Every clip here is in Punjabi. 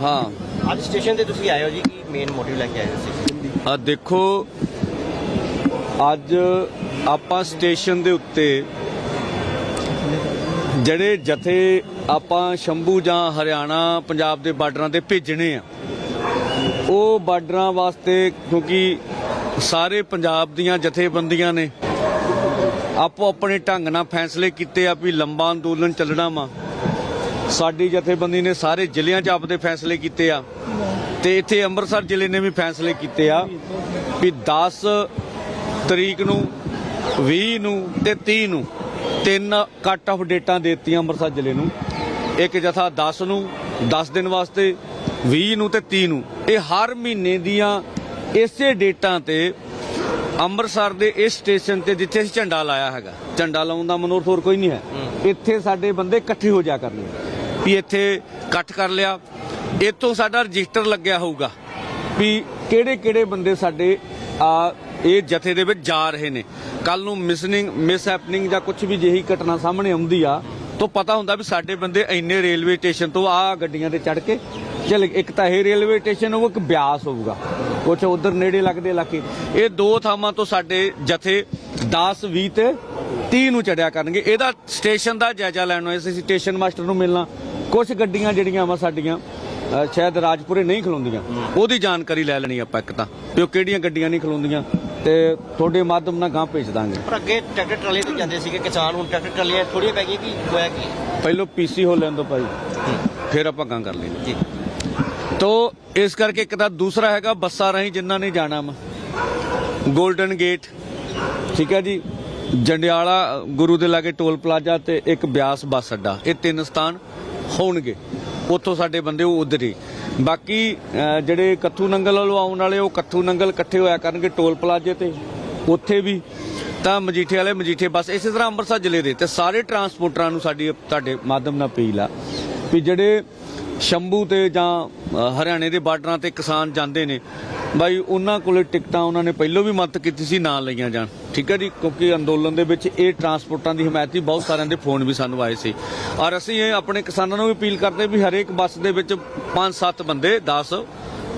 ਹਾਂ। ਅੱਜ ਸਟੇਸ਼ਨ ਤੇ ਤੁਸੀਂ ਆਏ ਹੋ ਜੀ ਕੀ ਮੇਨ ਮੋਟਿਵ ਲੈ ਕੇ ਆਏ ਹੋ ਸੀ ਆ ਦੇਖੋ ਅੱਜ ਆਪਾਂ ਸਟੇਸ਼ਨ ਦੇ ਉੱਤੇ ਜਿਹੜੇ ਜਥੇ ਆਪਾਂ ਸ਼ੰਭੂ ਜਾਂ ਹਰਿਆਣਾ ਪੰਜਾਬ ਦੇ ਬਾਰਡਰਾਂ ਤੇ ਭੇਜਣੇ ਆ ਉਹ ਬਾਰਡਰਾਂ ਵਾਸਤੇ ਕਿਉਂਕਿ ਸਾਰੇ ਪੰਜਾਬ ਦੀਆਂ ਜਥੇਬੰਦੀਆਂ ਨੇ ਆਪੋ ਆਪਣੇ ਢੰਗ ਨਾਲ ਫੈਸਲੇ ਕੀਤੇ ਆ ਵੀ ਲੰਬਾ ਅੰਦੋਲਨ ਚੱਲਣਾ ਵਾ। ਸਾਡੀ ਜਥੇਬੰਦੀ ਨੇ ਸਾਰੇ ਜ਼ਿਲ੍ਹਿਆਂ 'ਚ ਆਪਦੇ ਫੈਸਲੇ ਕੀਤੇ ਆ ਤੇ ਇੱਥੇ ਅੰਮ੍ਰਿਤਸਰ ਜ਼ਿਲ੍ਹੇ ਨੇ ਵੀ ਫੈਸਲੇ ਕੀਤੇ ਆ ਵੀ 10 ਤਰੀਕ ਨੂੰ 20 ਨੂੰ ਤੇ 30 ਨੂੰ ਤਿੰਨ ਕੱਟ ਆਫ ਡੇਟਾਂ ਦਿੱਤੀਆਂ ਅੰਮ੍ਰਿਤਸਰ ਜ਼ਿਲ੍ਹੇ ਨੂੰ। ਇੱਕ ਜਥਾ 10 ਨੂੰ 10 ਦਿਨ ਵਾਸਤੇ 20 ਨੂੰ ਤੇ 30 ਨੂੰ। ਇਹ ਹਰ ਮਹੀਨੇ ਦੀਆਂ ਇਸੇ ਡੇਟਾਂ ਤੇ ਅੰਮ੍ਰਿਤਸਰ ਦੇ ਇਸ ਸਟੇਸ਼ਨ ਤੇ ਜਿੱਥੇ ਅਸੀਂ ਝੰਡਾ ਲਾਇਆ ਹੈਗਾ। ਝੰਡਾ ਲਾਉਣ ਦਾ ਮਨੋਰਥ ਹੋਰ ਕੋਈ ਨਹੀਂ ਹੈ। ਇੱਥੇ ਸਾਡੇ ਬੰਦੇ ਇਕੱਠੇ ਹੋ ਜਾ ਕਰਨੇ ਵੀ ਇੱਥੇ ਇਕੱਠ ਕਰ ਲਿਆ। ਇੱਥੋਂ ਸਾਡਾ ਰਜਿਸਟਰ ਲੱਗਿਆ ਹੋਊਗਾ ਵੀ ਕਿਹੜੇ ਕਿਹੜੇ ਬੰਦੇ ਸਾਡੇ, ਆ, ਇਹ ਜਥੇ ਦੇ ਵਿੱਚ ਜਾ ਰਹੇ ਨੇ। ਕੱਲ ਨੂੰ ਮਿਸਨਿੰਗ ਮਿਸ ਹੈਪਨਿੰਗ ਜਾਂ ਕੁਝ ਵੀ ਜਿਹੀ ਘਟਨਾ ਸਾਹਮਣੇ ਆਉਂਦੀ ਆ, ਤਾਂ ਪਤਾ ਹੁੰਦਾ ਵੀ ਸਾਡੇ ਬੰਦੇ ਇੰਨੇ ਰੇਲਵੇ ਸਟੇਸ਼ਨ ਤੋਂ ਆ ਗੱਡੀਆਂ ਤੇ ਚੜ ਕੇ। ਚਲ ਇੱਕ ਤਾਂ ਇਹ ਰੇਲਵੇ ਸਟੇਸ਼ਨ ਹੋਊਗਾ ਇੱਕ ਬਿਆਸ ਹੋਊਗਾ। ਕੁਝ ਉਧਰ ਨੇੜੇ ਲੱਗਦੇ ਇਲਾਕੇ। ਇਹ ਦੋ ਥਾਵਾਂ ਤੋਂ ਸਾਡੇ ਜਥੇ 10 20 ਤੇ 30 ਨੂੰ ਚੜਿਆ ਕਰਨਗੇ। ਇਹਦਾ ਸਟੇਸ਼ਨ ਦਾ ਜਾਇਜ਼ਾ ਲੈਣ ਨੂੰ ਅਸੀਂ ਸਟੇਸ਼ਨ ਮਾਸਟਰ ਨੂੰ ਮਿਲਣਾ। ਕੁਝ ਗੱਡੀਆਂ ਜਿਹੜੀਆਂ ਵਾ ਸਾਡੀਆਂ ਸ਼ਾਇਦ ਰਾਜਪੁਰੇ ਨਹੀਂ ਖਲੋਂਦੀਆਂ। ਉਹਦੀ ਜਾਣਕਾਰੀ ਲੈ ਲੈਣੀ ਆਪਾਂ ਇੱਕ ਤਾਂ ਵੀ ਉਹ ਕਿਹੜੀਆਂ ਗੱਡੀਆਂ ਨਹੀਂ ਖਲੋਂਦੀਆਂ। ਤੇ ਤੁਹਾਡੇ ਮਾਧਿਅਮ ਨਾਲ ਗਾਂ ਭੇਜ ਦਾਂਗੇ। ਪਰ ਅੱਗੇ ਟਰੈਕਟਰ ਟਰਾਲੇ ਤੇ ਜਾਂਦੇ ਸੀਗੇ ਕਿਸਾਨ ਹੁਣ ਟਰੈਕਟਰ ਟਰਾਲੀਆਂ ਥੋੜੀਆਂ ਪੈ ਗਈਆਂ ਕੀ ਹੋਇਆ ਕੀ? ਪਹਿਲਾਂ ਪੀਸੀ ਹੋ ਲੈਣ ਦੋ ਭਾਈ। ਫਿਰ ਆਪਾਂ ਗਾਂ ਕਰ ਲੈਣੀ ਜੀ। ਤੋ ਇਸ ਕਰਕੇ ਇੱਕ ਤਾਂ ਦੂਸਰਾ ਹੈਗਾ ਬੱਸਾਂ ਰਾਹੀਂ ਜਿਨ੍ਹਾਂ ਨੇ ਜਾਣਾ ਵਾ। 골ਡਨ ਗੇਟ ਠੀਕ ਹੈ ਜੀ। ਜੰਡਿਆਲਾ ਗੁਰੂ ਦੇ ਲਾਗੇ ਟੋਲ ਪਲਾਜ਼ਾ ਤੇ ਇੱਕ ਬਿਆਸ ਬੱਸ ਅੱਡਾ। ਇਹ ਤਿੰਨ ਸਥਾਨ ਹੋਣਗੇ। ਉੱਥੋਂ ਸਾਡੇ ਬੰਦੇ ਉਹ ਉਧਰ ਹੀ। ਬਾਕੀ ਜਿਹੜੇ ਕੱਥੂ ਨੰਗਲ ਵੱਲੋਂ ਆਉਣ ਵਾਲੇ, ਉਹ ਕੱਥੂ ਨੰਗਲ ਇਕੱਠੇ ਹੋਇਆ ਕਰਨਗੇ ਟੋਲ ਪਲਾਜ਼ੇ ਤੇ। ਉੱਥੇ ਵੀ ਤਾਂ ਮਜੀਠੇ ਵਾਲੇ ਮਜੀਠੇ ਬੱਸ ਇਸੇ ਤਰ੍ਹਾਂ ਅੰਮ੍ਰਿਤਸਰ ਜ਼ਿਲ੍ਹੇ ਦੇ ਤੇ ਸਾਰੇ ਟਰਾਂਸਪੋਰਟਰਾਂ ਨੂੰ ਸਾਡੀ ਤੁਹਾਡੇ ਮਾਧਿਅਮ ਨਾਲ ਅਪੀਲ ਆ ਵੀ ਜਿਹੜੇ ਸ਼ੰਭੂ ਤੇ ਜਾਂ ਹਰਿਆਣੇ ਦੇ ਬਾਰਡਰਾਂ ਤੇ ਕਿਸਾਨ ਜਾਂਦੇ ਨੇ ਬਾਈ, ਉਹਨਾਂ ਕੋਲੇ ਟਿਕਟਾਂ ਉਹਨਾਂ ਨੇ ਪਹਿਲਾਂ ਵੀ ਮਦਦ ਕੀਤੀ ਸੀ ਨਾ ਲਈਆਂ ਜਾਣ। ਠੀਕ ਹੈ ਜੀ? ਕਿਉਂਕਿ ਅੰਦੋਲਨ ਦੇ ਵਿੱਚ ਇਹ ਟਰਾਂਸਪੋਰਟਾਂ ਦੀ ਹਮਾਇਤ ਸੀ ਬਹੁਤ ਸਾਰਿਆਂ ਦੇ ਫੋਨ ਵੀ ਸਾਨੂੰ ਆਏ ਸੀ। ਔਰ ਅਸੀਂ ਇਹ ਆਪਣੇ ਕਿਸਾਨਾਂ ਨੂੰ ਵੀ ਅਪੀਲ ਕਰਦੇ ਵੀ ਹਰੇਕ ਬੱਸ ਦੇ ਵਿੱਚ 5-7 ਬੰਦੇ 10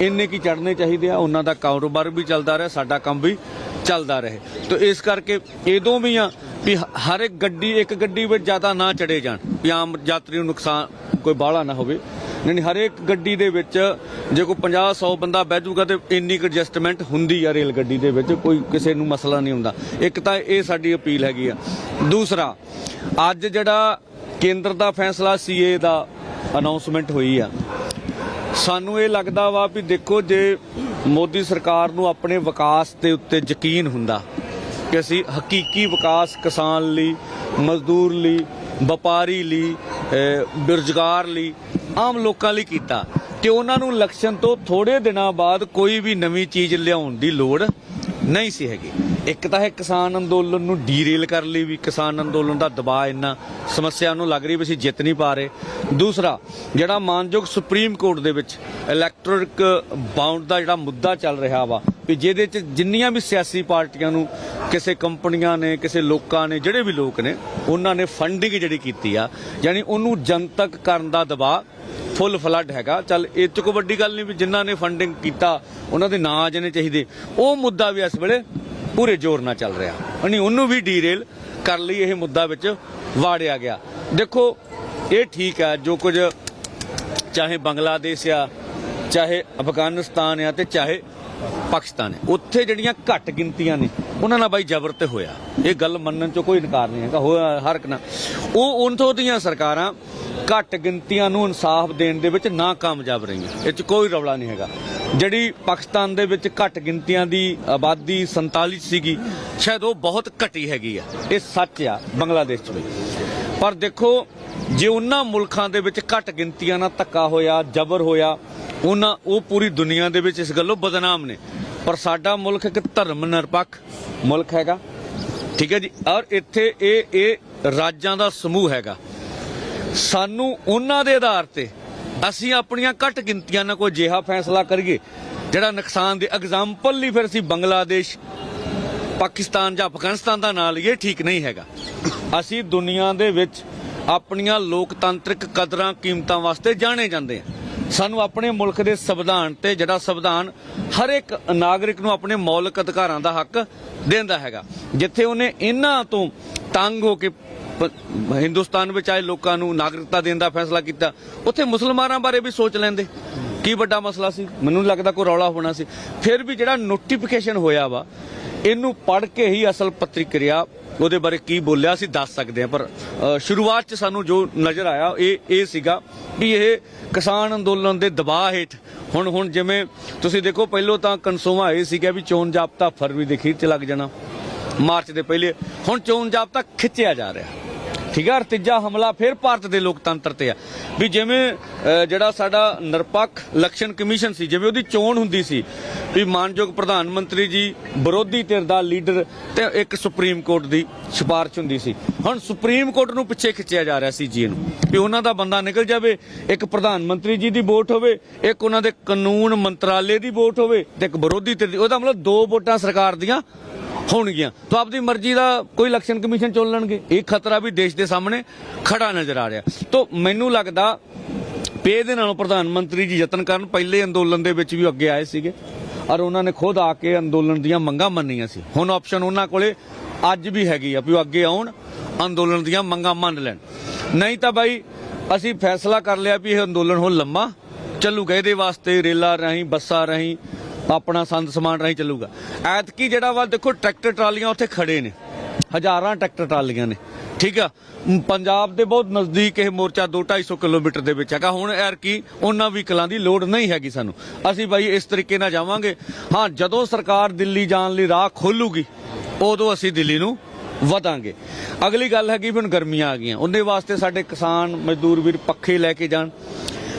ਇੰਨੇ ਕੀ ਚੜਨੇ ਚਾਹੀਦੇ ਆ, ਉਹਨਾਂ ਦਾ ਕਾਰੋਬਾਰ ਵੀ ਚੱਲਦਾ ਰਹੇ, ਸਾਡਾ ਕੰਮ ਵੀ ਚੱਲਦਾ ਰਹੇ। ਤਾਂ ਇਸ ਕਰਕੇ ਇਦੋਂ ਵੀ ਆ ਵੀ ਹਰ ਇੱਕ ਗੱਡੀ ਇੱਕ ਗੱਡੀ ਵਿੱਚ ਜ਼ਿਆਦਾ ਨਾ ਚੜੇ ਜਾਣ। ਵੀ ਆਮ ਯਾਤਰੀ ਨੂੰ ਨੁਕਸਾਨ ਕੋਈ ਬਾਹਲਾ ਨਾ ਹੋਵੇ। ਨਹੀਂ ਹਰੇਕ ਗੱਡੀ ਦੇ ਵਿੱਚ ਜੇ ਕੋਈ 50 100 ਬੰਦਾ ਬਹਿ ਜਾਊਗਾ ਤੇ ਇੰਨੀ ਕੁ ਐਡਜਸਟਮੈਂਟ ਹੁੰਦੀ ਆ ਰੇਲ ਗੱਡੀ ਦੇ ਵਿੱਚ, ਕੋਈ ਕਿਸੇ ਨੂੰ ਮਸਲਾ ਨਹੀਂ ਹੁੰਦਾ। ਇੱਕ ਤਾਂ ਇਹ ਸਾਡੀ ਅਪੀਲ ਹੈਗੀ ਆ। ਦੂਸਰਾ, ਅੱਜ ਜਿਹੜਾ ਕੇਂਦਰ ਦਾ ਫੈਸਲਾ ਸੀਏ ਦਾ ਅਨਾਉਂਸਮੈਂਟ ਹੋਈ ਆ, ਸਾਨੂੰ ਇਹ ਲੱਗਦਾ ਵਾ ਵੀ ਦੇਖੋ, ਜੇ ਮੋਦੀ ਸਰਕਾਰ ਨੂੰ ਆਪਣੇ ਵਿਕਾਸ ਦੇ ਉੱਤੇ ਯਕੀਨ ਹੁੰਦਾ ਕਿ ਅਸੀਂ ਹਕੀਕੀ ਵਿਕਾਸ ਕਿਸਾਨ ਲਈ, ਮਜ਼ਦੂਰ ਲਈ, ਵਪਾਰੀ ਲਈ ਬੇਰੁਜ਼ਗਾਰ ਲਈ ਆਮ ਲੋਕਾਂ ਲਈ ਕੀਤਾ ਤੇ ਉਹਨਾਂ ਨੂੰ ਇਲੈਕਸ਼ਨ ਤੋਂ ਥੋੜੇ ਦਿਨਾਂ ਬਾਅਦ ਕੋਈ ਵੀ ਨਵੀਂ ਚੀਜ਼ ਲਿਆਉਣ ਦੀ ਲੋੜ ਨਹੀਂ ਸੀ ਹੈਗੀ। ਇੱਕ ਤਾਂ ਇਹ ਕਿਸਾਨ ਅੰਦੋਲਨ ਨੂੰ ਡੀਰੇਲ ਕਰ ਲਈ ਵੀ ਕਿਸਾਨ ਅੰਦੋਲਨ ਦਾ ਦਬਾਅ ਇੰਨਾ ਸਮੱਸਿਆ ਨੂੰ ਲੱਗ ਰਹੀ ਵੀ ਅਸੀਂ ਜਿੱਤ ਨਹੀਂ ਪਾ ਰਹੇ। ਦੂਸਰਾ, ਜਿਹੜਾ ਮਾਨਯੋਗ ਸੁਪਰੀਮ ਕੋਰਟ ਦੇ ਵਿੱਚ ਇਲੈਕਟ੍ਰੋਨਿਕ ਬਾਉਂਡ ਦਾ ਜਿਹੜਾ ਮੁੱਦਾ ਚੱਲ ਰਿਹਾ ਵਾ, ਵੀ ਜਿਹਦੇ ਚ ਜਿੰਨੀਆਂ ਵੀ ਸਿਆਸੀ ਪਾਰਟੀਆਂ ਨੂੰ ਕਿਸੇ ਕੰਪਨੀਆਂ ਨੇ, ਕਿਸੇ ਲੋਕਾਂ ਨੇ, ਜਿਹੜੇ ਵੀ ਲੋਕ ਨੇ, ਉਹਨਾਂ ਨੇ ਫੰਡਿੰਗ ਜਿਹੜੀ ਕੀਤੀ ਆ, ਯਾਨੀ ਉਹਨੂੰ ਜਨਤਕ ਕਰਨ ਦਾ ਦਬਾਅ ਫੁੱਲ ਫਲੱਡ ਹੈਗਾ। ਚੱਲ, ਇਹ ਚ ਕੋਈ ਵੱਡੀ ਗੱਲ ਨਹੀਂ ਵੀ ਜਿਨ੍ਹਾਂ ਨੇ ਫੰਡਿੰਗ ਕੀਤਾ, ਉਹਨਾਂ ਦੇ ਨਾਂ ਆ ਜਾਣੇ ਚਾਹੀਦੇ। ਉਹ ਮੁੱਦਾ ਵੀ ਇਸ ਵੇਲੇ ਪੂਰੇ ਜ਼ੋਰ ਨਾਲ ਚੱਲ ਰਿਹਾ। ਨਹੀਂ ਉਹਨੂੰ ਵੀ ਡੀਰੇਲ ਕਰ ਲਈ ਇਹ ਮੁੱਦਾ ਵਿੱਚ ਵਾੜਿਆ ਗਿਆ। ਦੇਖੋ, ਇਹ ਠੀਕ ਹੈ, ਜੋ ਕੁਝ ਚਾਹੇ ਬੰਗਲਾਦੇਸ਼ ਆ, ਚਾਹੇ ਅਫਗਾਨਿਸਤਾਨ ਆ ਤੇ ਚਾਹੇ ਪਾਕਿਸਤਾਨ ਹੈ ਉੱਥੇ ਜਿਹੜੀਆਂ ਘੱਟ ਗਿਣਤੀਆਂ ਨੇ, ਉਹਨਾਂ ਨਾਲ ਬਾਈ ਜ਼ਬਰ ਤੇ ਹੋਇਆ। ਇਹ ਗੱਲ ਮੰਨਣ 'ਚੋਂ ਕੋਈ ਇਨਕਾਰ ਨਹੀਂ ਹੈਗਾ, ਹੋਇਆ ਹਰ ਇੱਕ ਨਾਲ। ਉਹ ਉਨਥੋਂ ਦੀਆਂ ਸਰਕਾਰਾਂ ਘੱਟ ਗਿਣਤੀਆਂ ਨੂੰ ਇਨਸਾਫ ਦੇਣ ਦੇ ਵਿੱਚ ਨਾਕਾਮਯਾਬ ਰਹੀਆਂ। ਇਹ ਚ ਕੋਈ ਰੌਲਾ ਨਹੀਂ ਹੈਗਾ। ਜਿਹੜੀ ਪਾਕਿਸਤਾਨ ਦੇ ਵਿੱਚ ਘੱਟ ਗਿਣਤੀਆਂ ਦੀ ਆਬਾਦੀ 47 ਸੀਗੀ, ਸ਼ਾਇਦ ਉਹ ਬਹੁਤ ਘਟੀ ਹੈਗੀ ਆ। ਇਹ ਸੱਚ ਆ, ਬੰਗਲਾਦੇਸ਼ 'ਚ ਵੀ। ਪਰ ਦੇਖੋ, ਜੇ ਉਹਨਾਂ ਮੁਲਕਾਂ ਦੇ ਵਿੱਚ ਘੱਟ ਗਿਣਤੀਆਂ ਨਾਲ ਧੱਕਾ ਹੋਇਆ, ਜ਼ਬਰ ਹੋਇਆ, ਉਹਨਾਂ, ਉਹ ਪੂਰੀ ਦੁਨੀਆ ਦੇ ਵਿੱਚ ਇਸ ਗੱਲੋਂ ਬਦਨਾਮ ਨੇ। ਪਰ ਸਾਡਾ ਮੁਲਕ ਇੱਕ ਧਰਮ ਨਿਰਪੱਖ ਮੁਲਕ ਹੈਗਾ। ਠੀਕ ਹੈ ਜੀ? ਔਰ ਇੱਥੇ ਇਹ ਇਹ ਰਾਜਾਂ ਦਾ ਸਮੂਹ ਹੈਗਾ। ਸਾਨੂੰ ਉਹਨਾਂ ਦੇ ਆਧਾਰ ਤੇ ਅਸੀਂ ਆਪਣੀਆਂ ਘੱਟ ਗਿਣਤੀਆਂ ਨਾਲ ਕੋਈ ਜਿਹਾ ਫੈਸਲਾ ਕਰੀਏ, ਜਿਹੜਾ ਨੁਕਸਾਨ ਦੇ ਐਗਜ਼ਾਮਪਲ ਲਈ ਫਿਰ ਅਸੀਂ ਬੰਗਲਾਦੇਸ਼, ਪਾਕਿਸਤਾਨ ਜਾਂ ਅਫਗਾਨਿਸਤਾਨ ਦਾ ਨਾਂ ਲਈਏ, ਠੀਕ ਨਹੀਂ ਹੈਗਾ। ਅਸੀਂ ਦੁਨੀਆ ਦੇ ਵਿੱਚ ਆਪਣੀਆਂ ਲੋਕਤੰਤਰਿਕ ਕਦਰਾਂ, ਕੀਮਤਾਂ ਵਾਸਤੇ ਜਾਣੇ ਜਾਂਦੇ ਹਾਂ। ਸਾਨੂੰ ਆਪਣੇ ਮੁਲਕ ਦੇ ਸੰਵਿਧਾਨ ਤੇ ਜਿਹੜਾ ਸੰਵਿਧਾਨ ਹਰ ਇੱਕ ਨਾਗਰਿਕ ਨੂੰ ਆਪਣੇ ਮੌਲਿਕ ਅਧਿਕਾਰਾਂ ਦਾ ਹੱਕ ਦਿੰਦਾ ਹੈਗਾ। ਜਿੱਥੇ ਉਹਨੇ ਇਹਨਾਂ ਤੋਂ ਤੰਗ ਹੋ ਕੇ ਹਿੰਦੁਸਤਾਨ ਵਿੱਚ ਆਏ ਲੋਕਾਂ ਨੂੰ ਨਾਗਰਿਕਤਾ ਦੇਣ ਦਾ ਫੈਸਲਾ ਕੀਤਾ, ਉੱਥੇ ਮੁਸਲਮਾਨਾਂ ਬਾਰੇ ਵੀ ਸੋਚ ਲੈਂਦੇ। ਕੀ ਵੱਡਾ ਮਸਲਾ ਸੀ? ਮੈਨੂੰ ਲੱਗਦਾ ਕੋਈ ਰੌਲਾ ਹੋਣਾ ਸੀ। ਫਿਰ ਵੀ ਜਿਹੜਾ ਨੋਟੀਫਿਕੇਸ਼ਨ ਹੋਇਆ ਵਾ, ਇਹਨੂੰ ਪੜ੍ਹ ਕੇ ਹੀ ਅਸਲ ਪੱਤਰੀਕਿਰਿਆ ਉਹਦੇ ਬਾਰੇ ਕੀ ਬੋਲਿਆ ਅਸੀਂ ਦੱਸ ਸਕਦੇ ਹਾਂ, ਪਰ ਸ਼ੁਰੂਆਤ 'ਚ ਸਾਨੂੰ ਜੋ ਨਜ਼ਰ ਆਇਆ, ਇਹ ਇਹ ਸੀਗਾ ਵੀ ਇਹ ਕਿਸਾਨ ਅੰਦੋਲਨ ਦੇ ਦਬਾਅ ਹੇਠ, ਹੁਣ ਹੁਣ ਜਿਵੇਂ ਤੁਸੀਂ ਦੇਖੋ, ਪਹਿਲੋਂ ਤਾਂ ਕਨਸੋਵਾ ਇਹ ਸੀਗਾ ਵੀ ਚੋਣ ਜਾਬਤਾ ਫਰਵਰੀ ਦੇ ਅਖੀਰ 'ਚ ਲੱਗ ਜਾਣਾ, ਮਾਰਚ ਦੇ ਪਹਿਲੇ, ਹੁਣ ਚੋਣ ਜਾਬਤਾ ਖਿੱਚਿਆ ਜਾ ਰਿਹਾ। ਠੀਕ ਹੈ ਔਰ ਤੀਜਾ ਹਮਲਾ ਫਿਰ ਭਾਰਤ ਦੇ ਲੋਕਤੰਤਰ ਤੇ ਆ। ਵੀ ਜਿਵੇਂ ਜਿਹੜਾ ਸਾਡਾ ਨਿਰਪੱਖ ਇਲੈਕਸ਼ਨ ਕਮਿਸ਼ਨ ਸੀ, ਜਿਵੇਂ ਉਹਦੀ ਚੋਣ ਹੁੰਦੀ ਸੀ, ਵੀ ਮਾਨਯੋਗ ਪ੍ਰਧਾਨ ਮੰਤਰੀ ਜੀ ਵਿਰੋਧੀ ਧਿਰ ਦਾ ਲੀਡਰ ਤੇ ਇੱਕ ਸੁਪਰੀਮ ਕੋਰਟ ਦੀ ਸਿਫਾਰਿਸ਼ ਹੁੰਦੀ ਸੀ। ਹੁਣ ਸੁਪਰੀਮ ਕੋਰਟ ਨੂੰ ਪਿੱਛੇ ਖਿੱਚਿਆ ਜਾ ਰਿਹਾ ਸੀ ਜੀ ਨੂੰ, ਵੀ ਉਹਨਾਂ ਦਾ ਬੰਦਾ ਨਿਕਲ ਜਾਵੇ, ਇੱਕ ਪ੍ਰਧਾਨ ਮੰਤਰੀ ਜੀ ਦੀ ਵੋਟ ਹੋਵੇ, ਇੱਕ ਉਹਨਾਂ ਦੇ ਕਾਨੂੰਨ ਮੰਤਰਾਲੇ ਦੀ ਵੋਟ ਹੋਵੇ ਤੇ ਇੱਕ ਵਿਰੋਧੀ ਧਿਰ ਦੀ, ਉਹਦਾ ਮਤਲਬ ਦੋ ਵੋਟਾਂ ਸਰਕਾਰ ਦੀਆਂ ਹੋਣਗੀਆਂ। ਤਾਂ ਆਪਦੀ ਮਰਜ਼ੀ ਦਾ ਕੋਈ ਇਲੈਕਸ਼ਨ ਕਮਿਸ਼ਨ ਚੁਣ ਲੈਣਗੇ। ਇਹ ਖਤਰਾ ਵੀ ਦੇਸ਼ ਦੇ ਸਾਹਮਣੇ ਖੜਾ ਨਜ਼ਰ ਆ ਰਿਹਾ। ਤਾਂ ਮੈਨੂੰ ਲੱਗਦਾ ਵੀ ਇਹਦੇ ਨਾਲੋਂ ਪ੍ਰਧਾਨ ਮੰਤਰੀ ਜੀ ਯਤਨ ਕਰਨ, ਪਹਿਲੇ ਅੰਦੋਲਨ ਦੇ ਵਿੱਚ ਵੀ ਅੱਗੇ ਆਏ ਸੀਗੇ। ਔਰ ਉਹਨਾਂ ਨੇ ਖੁਦ ਆ ਕੇ ਅੰਦੋਲਨ ਦੀਆਂ ਮੰਗਾਂ ਮੰਨੀਆਂ ਸੀ। ਹੁਣ ਆਪਸ਼ਨ ਉਹਨਾਂ ਕੋਲੇ ਅੱਜ ਵੀ ਹੈਗੀ ਆ ਵੀ ਉਹ ਅੱਗੇ ਆਉਣ, ਅੰਦੋਲਨ ਦੀਆਂ ਮੰਗਾਂ ਮੰਨ ਲੈਣ। ਨਹੀਂ ਤਾਂ ਬਾਈ, ਅਸੀਂ ਫੈਸਲਾ ਕਰ ਲਿਆ ਵੀ ਇਹ ਅੰਦੋਲਨ ਹੁਣ ਲੰਮਾ ਚੱਲੂਗਾ। ਇਹਦੇ ਵਾਸਤੇ ਰੇਲਾਂ ਰਾਹੀਂ, ਬੱਸਾਂ ਰਾਹੀਂ ਆਪਣਾ ਸੰਦ ਸਮਾਨ ਰਾਹੀਂ ਚੱਲੂਗਾ। ਐਤਕੀ ਜਿਹੜਾ ਵਾ ਦੇਖੋ ਟਰੈਕਟਰ ਟਰਾਲੀਆਂ ਉੱਥੇ ਖੜੇ ਨੇ। ਹਜ਼ਾਰਾਂ ਟਰੈਕਟਰ ਟਰਾਲੀਆਂ ਨੇ। ਠੀਕ ਆ? ਪੰਜਾਬ ਦੇ ਬਹੁਤ ਨਜ਼ਦੀਕ ਇਹ ਮੋਰਚਾ 2-250 ਕਿਲੋਮੀਟਰ ਦੇ ਵਿੱਚ ਹੈਗਾ। ਹੁਣ ਐਰ ਕੀ ਉਹਨਾਂ ਵਹੀਕਲਾਂ ਦੀ ਲੋੜ ਨਹੀਂ ਹੈਗੀ ਸਾਨੂੰ। ਅਸੀਂ ਬਾਈ ਇਸ ਤਰੀਕੇ ਨਾਲ ਜਾਵਾਂਗੇ। ਹਾਂ, ਜਦੋਂ ਸਰਕਾਰ ਦਿੱਲੀ ਜਾਣ ਲਈ ਰਾਹ ਖੋਲੂਗੀ, ਉਦੋਂ ਅਸੀਂ ਦਿੱਲੀ ਨੂੰ ਵਧਾਂਗੇ। ਅਗਲੀ ਗੱਲ ਹੈਗੀ ਵੀ ਹੁਣ ਗਰਮੀਆਂ ਆ ਗਈਆਂ। ਉਹਦੇ ਵਾਸਤੇ ਸਾਡੇ ਕਿਸਾਨ ਮਜ਼ਦੂਰ ਵੀਰ ਪੱਖੇ ਲੈ ਕੇ ਜਾਣ।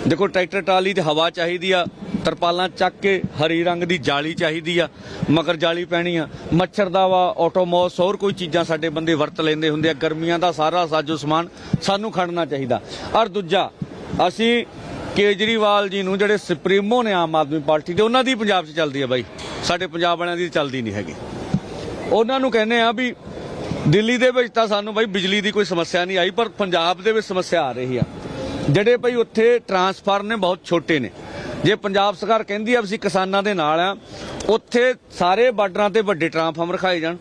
ਦੇਖੋ, ਟਰੈਕਟਰ ਟਰਾਲੀ ਤੇ ਹਵਾ ਚਾਹੀਦੀ ਆ, ਤਰਪਾਲਾਂ ਚੱਕ ਕੇ ਹਰੀ ਰੰਗ ਦੀ ਜਾਲੀ ਚਾਹੀਦੀ ਆ, ਮਗਰ ਜਾਲੀ ਪੈਣੀ ਆ। ਮੱਛਰ ਦਾ ਵਾ ਆਟੋਮੋਸ ਹੋਰ ਕੋਈ ਚੀਜ਼ਾਂ ਸਾਡੇ ਬੰਦੇ ਵਰਤ ਲੈਂਦੇ ਹੁੰਦੇ ਆ। ਗਰਮੀਆਂ ਦਾ ਸਾਰਾ ਸਾਜੋ ਸਮਾਨ ਸਾਨੂੰ ਖੜਨਾ ਚਾਹੀਦਾ। ਔਰ ਦੂਜਾ, ਅਸੀਂ ਕੇਜਰੀਵਾਲ ਜੀ ਨੂੰ ਜਿਹੜੇ ਸੁਪਰੀਮੋ ਨੇ ਆਮ ਆਦਮੀ ਪਾਰਟੀ ਦੇ, ਉਹਨਾਂ ਦੀ ਪੰਜਾਬ 'ਚ ਚੱਲਦੀ ਆ ਬਾਈ। ਸਾਡੇ ਪੰਜਾਬ ਵਾਲਿਆਂ ਦੀ ਚੱਲਦੀ ਨਹੀਂ ਹੈਗੀ। ਉਹਨਾਂ ਨੂੰ ਕਹਿੰਦੇ ਆ ਵੀ ਦਿੱਲੀ ਦੇ ਵਿੱਚ ਤਾਂ ਸਾਨੂੰ ਬਾਈ ਬਿਜਲੀ ਦੀ ਕੋਈ ਸਮੱਸਿਆ ਨਹੀਂ ਆਈ, ਪਰ ਪੰਜਾਬ ਦੇ ਵਿੱਚ ਸਮੱਸਿਆ ਆ ਰਹੀ ਆ। ਜਿਹੜੇ ਭਾਈ ਉੱਥੇ ਟਰਾਂਸਫਾਰਮ ਨੇ ਬਹੁਤ ਛੋਟੇ ਨੇ। ਜੇ ਪੰਜਾਬ ਸਰਕਾਰ ਕਹਿੰਦੀ ਆ ਅਸੀਂ ਕਿਸਾਨਾਂ ਦੇ ਨਾਲ ਆ, ਉੱਥੇ ਸਾਰੇ ਬਾਰਡਰਾਂ ਤੇ ਵੱਡੇ ਟਰਾਂਸਫਾਰਮਰ ਰਖਾਏ ਜਾਣ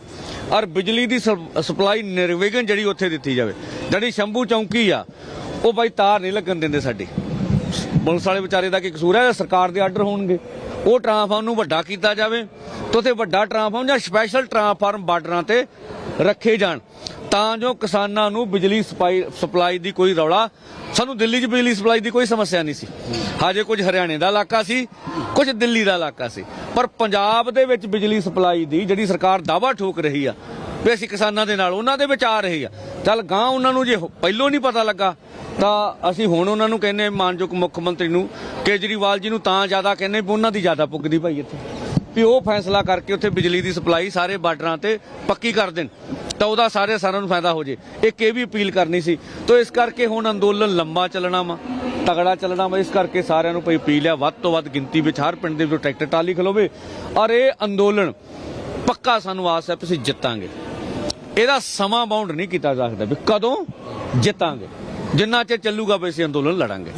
ਔਰ ਬਿਜਲੀ ਦੀ ਸਪ- ਸਪਲਾਈ ਨਿਰਵਿਘਨ ਜਿਹੜੀ ਉੱਥੇ ਦਿੱਤੀ ਜਾਵੇ। ਜਿਹੜੀ ਸ਼ੰਭੂ ਚੌਂਕੀ ਆ, ਉਹ ਭਾਈ ਤਾਰ ਨਹੀਂ ਲੱਗਣ ਦਿੰਦੇ ਸਾਡੀ। ਪੁਲਿਸ ਵਾਲੇ ਵਿਚਾਰੇ ਦਾ ਕੀ ਕਸੂਰ ਹੈ ਸਰਕਾਰ ਦੇ ਆਰਡਰ ਹੋਣਗੇ। ਉਹ ਟਰਾਂਸਫਾਰਮ ਨੂੰ ਵੱਡਾ ਕੀਤਾ ਜਾਵੇ, ਤੇ ਉੱਥੇ ਵੱਡਾ ਟਰਾਂਸਫਾਰਮ ਜਾਂ ਸਪੈਸ਼ਲ ਟਰਾਂਸਫਾਰਮ ਬਾਰਡਰਾਂ ਤੇ ਰੱਖੇ ਜਾਣ। ਤਾਂ ਜੋ ਕਿਸਾਨਾਂ ਨੂੰ ਬਿਜਲੀ ਸਪਾਈ- ਸਪਲਾਈ ਦੀ ਕੋਈ ਰੌਲਾ, ਸਾਨੂੰ ਦਿੱਲੀ 'ਚ ਬਿਜਲੀ ਸਪਲਾਈ ਦੀ ਕੋਈ ਸਮੱਸਿਆ ਨਹੀਂ ਸੀ। ਹਾਜੇ ਕੁਝ ਹਰਿਆਣੇ ਦਾ ਇਲਾਕਾ ਸੀ, ਕੁਝ ਦਿੱਲੀ ਦਾ ਇਲਾਕਾ ਸੀ। ਪਰ ਪੰਜਾਬ ਦੇ ਵਿੱਚ ਬਿਜਲੀ ਸਪਲਾਈ ਦੀ ਜਿਹੜੀ ਸਰਕਾਰ ਦਾਵਾ ਠੋਕ ਰਹੀ ਆ, ਵੀ ਅਸੀਂ ਕਿਸਾਨਾਂ ਦੇ ਨਾਲ ਉਹਨਾਂ ਦੇ ਵਿੱਚ ਆ ਰਹੀ ਆ। ਚੱਲ ਗਾਂ ਉਹਨਾਂ ਨੂੰ ਜੇ ਪਹਿਲੋਂ ਨਹੀਂ ਪਤਾ ਲੱਗਾ, ਤਾਂ ਅਸੀਂ ਹੁਣ ਉਹਨਾਂ ਨੂੰ ਕਹਿੰਨੇ ਮਾਨਯੋਗ ਮੁੱਖ ਮੰਤਰੀ ਨੂੰ ਕੇਜਰੀਵਾਲ ਜੀ ਨੂੰ ਤਾਂ ਜ਼ਿਆਦਾ ਕਹਿੰਨੇ ਵੀ ਉਹਨਾਂ ਦੀ ਜ਼ਿਆਦਾ ਪੁੱਗਦੀ ਭਾਈ ਇੱਥੇ। ਵੀ ਉਹ ਫੈਸਲਾ ਕਰਕੇ ਉੱਥੇ ਬਿਜਲੀ ਦੀ ਸਪਲਾਈ ਸਾਰੇ ਬਾਰਡਰਾਂ ਤੇ ਪੱਕੀ ਕਰ ਦੇਣ, ਤਾਂ ਉਹਦਾ ਸਾਰੇ ਸਾਰਿਆਂ ਨੂੰ ਫਾਇਦਾ ਹੋ ਜੇ। ਇੱਕ ਇਹ ਵੀ ਅਪੀਲ ਕਰਨੀ ਸੀ। ਤਾਂ ਇਸ ਕਰਕੇ ਹੁਣ ਅੰਦੋਲਨ ਲੰਮਾ ਚੱਲਣਾ ਵਾ, ਤਗੜਾ ਚੱਲਣਾ ਵਾ, ਇਸ ਕਰਕੇ ਸਾਰਿਆਂ ਨੂੰ ਭਈ ਅਪੀਲ ਹੈ ਵੱਧ ਤੋਂ ਵੱਧ ਗਿਣਤੀ ਵਿੱਚ ਹਰ ਪਿੰਡ ਦੇ ਵਿੱਚ ਟਰੈਕਟਰ ਟਾਲੀ ਖਲੋਵੇ। ਔਰ ਇਹ ਅੰਦੋਲਨ ਪੱਕਾ ਸਾਨੂੰ ਆਸ ਹੈ ਵੀ ਅਸੀਂ ਜਿੱਤਾਂਗੇ। ਇਹਦਾ ਸਮਾਂ ਬਾਉਂਡ ਨਹੀਂ ਕੀਤਾ ਜਾ ਸਕਦਾ ਵੀ ਕਦੋਂ ਜਿੱਤਾਂਗੇ। ਜਿੰਨਾ ਚਿਰ ਚੱਲੂਗਾ ਵੀ ਅਸੀਂ ਅੰਦੋਲਨ ਲੜਾਂਗੇ।